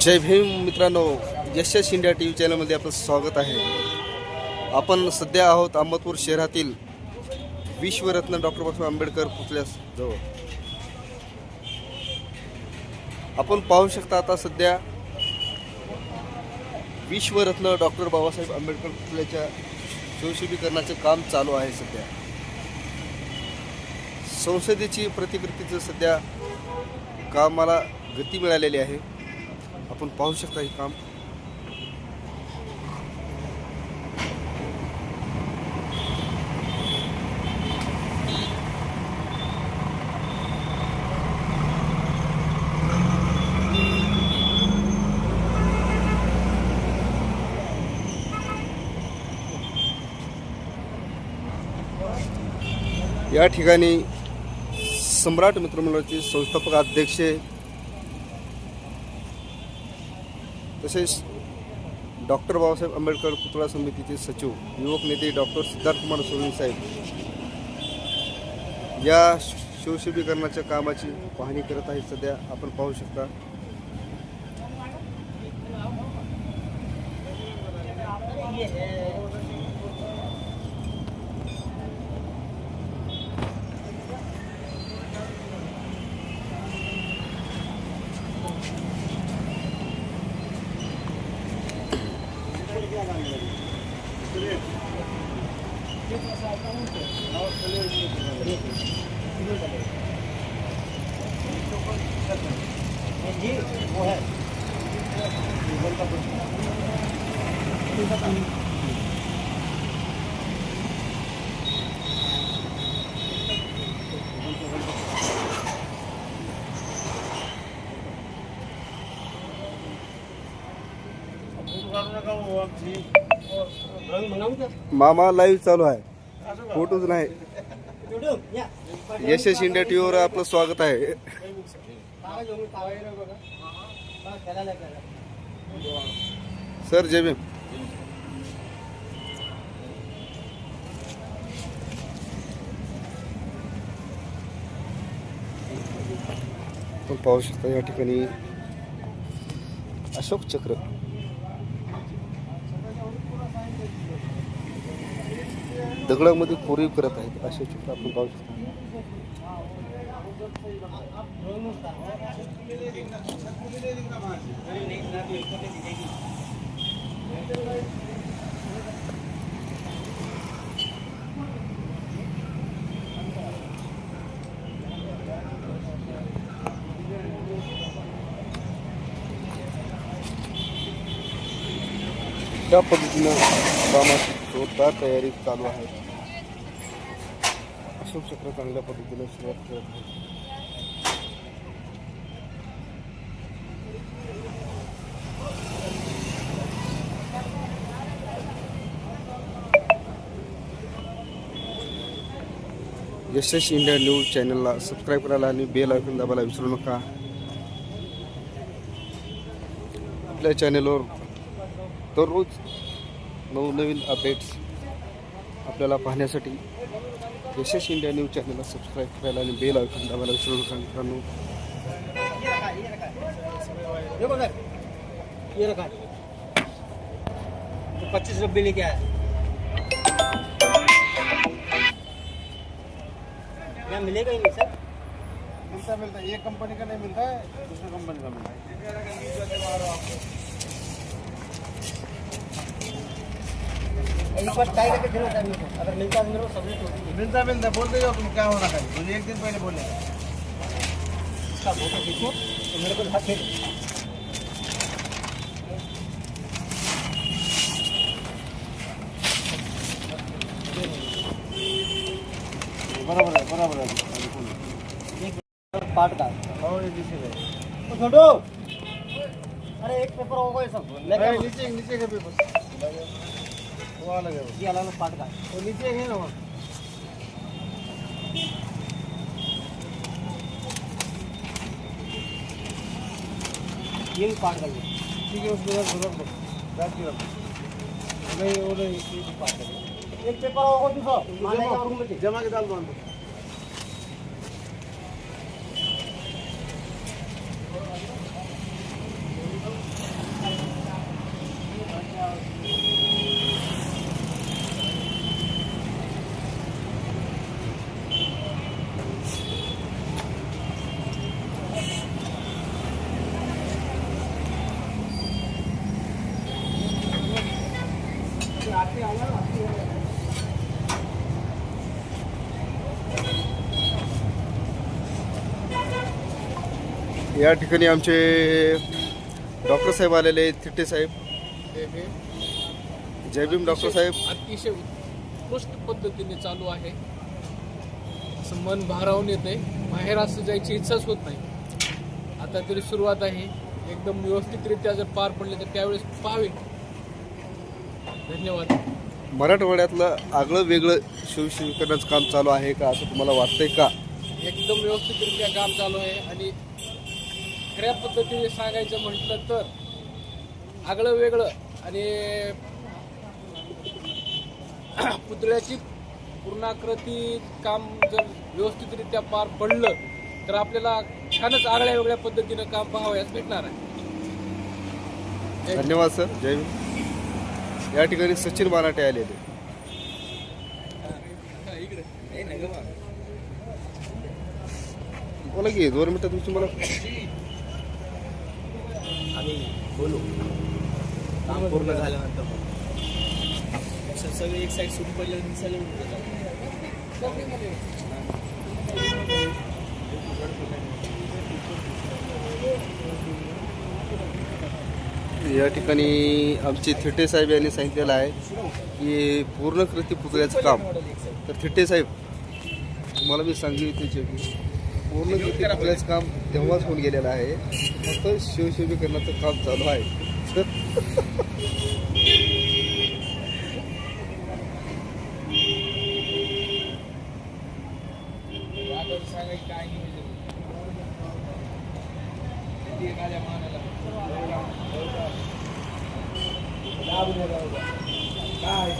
जय भीम मित्रांनो यशस India T V चॅनलमध्ये आपलं स्वागत आहे. आपण सध्या आहोत अहमदपूर शहरातील विश्वरत्न डॉक्टर बाबासाहेब आंबेडकर पुतळ्याजवळ आपण पाहू शकता आता सध्या विश्वरत्न डॉक्टर बाबासाहेब आंबेडकर पुतळ्याच्या शिवशुभीकरणाचे काम चालू आहे सध्या. संसदेची प्रतिकृतीचं सध्या कामाला गती मिळालेली आहे. आपण पाहू शकता हे काम. या ठिकाणी सम्राट मित्रमंडळाचे संस्थापक अध्यक्ष तसेच डॉक्टर बाबासाहेब आंबेडकर पुतळा समितीचे सचिव युवक नेते डॉक्टर सिद्धार्थ कुमार सोनी साहेब या शिवशिबीकरणाच्या कामाची पाहणी करत आहेत सध्या आपण पाहू शकता ये वो है का कुछ Vamos jogar um óculos मामा लाईव्ह चालू आहे. फोटोच नाही. यशस इंडिया टीव्हीवर आपलं स्वागत आहे. सर जय भीम. पाहू शकता या ठिकाणी अशोक चक्र. दगडामध्ये कोरीव करत आहेत असे चित्र आपण पाहू शकतो. त्या पद्धतीनं कामाची जोरदार तयारी चालू आहे. अशोक चक्र चांगल्या पद्धतीने सुरुवात करत आहे. यशस इंडिया न्यूज चॅनलला सबस्क्राईब करायला आणि बेल ऐकून दाबायला विसरू नका. आपल्या चॅनलवर दररोज नवनवीन अपडेट्स आपल्याला पाहण्यासाठी यशस इंडिया न्यूज़ चॅनलला सबस्क्राईब करायला आणि बेल ऐकून दाबायला विसरू नका मित्रांनो. ये तो पच्चीस रुपये लेके आया. क्या मिलेगा ही नहीं सर? मिलता मिलता एक कंपनी का नहीं मिलता है दूसरी कंपनी का मिलता है। मिलता मिलता बोलते जाओ तुम क्या होना खाली मुझे एक दिन पहले बोले मेरे को हाथ बरोबर आहे बरोबर आहे. पार्ट का? हो ये नीचे है तो छोटो! अरे एक पेपर होगा ये सब नीचे नीचे का पेपर वो अलग है वो ये अलग पार्ट का वो नीचे है ना वो? ये भी पार्ट का ये ठीक है उसको रख रख दो। रख के रख। नहीं वो नहीं ये भी पास है एक पेपर होगा दूसरा माने का रूम में जमा के डाल दो। अंदर या ठिकाणी आमचे डॉक्टर साहेब आलेले आहेत थिट्टे साहेब. जय भीम डॉक्टर साहेब. अतिशय उत्कृष्ट पद्धतीने चालू आहे. असं मन भारावून येते बाहेर असं जायची इच्छाच होत नाही. आता तरी सुरुवात आहे. एकदम व्यवस्थितरित्या जर पार पडले तर त्यावेळेस पावे धन्यवाद. मराठवाड्यातलं आगळं वेगळं शिवशिवकरणाचं काम चालू आहे का असं तुम्हाला वाटतंय का? एकदम व्यवस्थितरित्या काम चालू आहे आणि खऱ्या पद्धतीने सांगायचं म्हटलं तर आगळं वेगळं आणि पुतळ्याची पूर्णाकृती काम जर व्यवस्थितरित्या पार पडलं तर आपल्याला छानच आगळ्या वेगळ्या पद्धतीनं काम पाहावयास भेटणार आहे. धन्यवाद सर. जय या ठिकाणी सचिन बानाटे आलेले बोला की दोन मिनटं तुमची मला आम्ही बोलू काम पूर्ण झाल्यानंतर बोलू. सगळे एक साईड सुरू पडले सगळे उठून या ठिकाणी आमचे थिटे साहेब यांनी सांगितलेलं आहे की पूर्ण कृती पुतळ्याचं काम. तर थिटे साहेब तुम्हाला मी सांगितले की पूर्णकृती पुतळ्याचं काम तेव्हाच होऊन गेलेलं आहे. फक्त शिवशिवीकरणाचं काम चालू आहे. सांगायचं काय नाही एखाद्या मानाला काय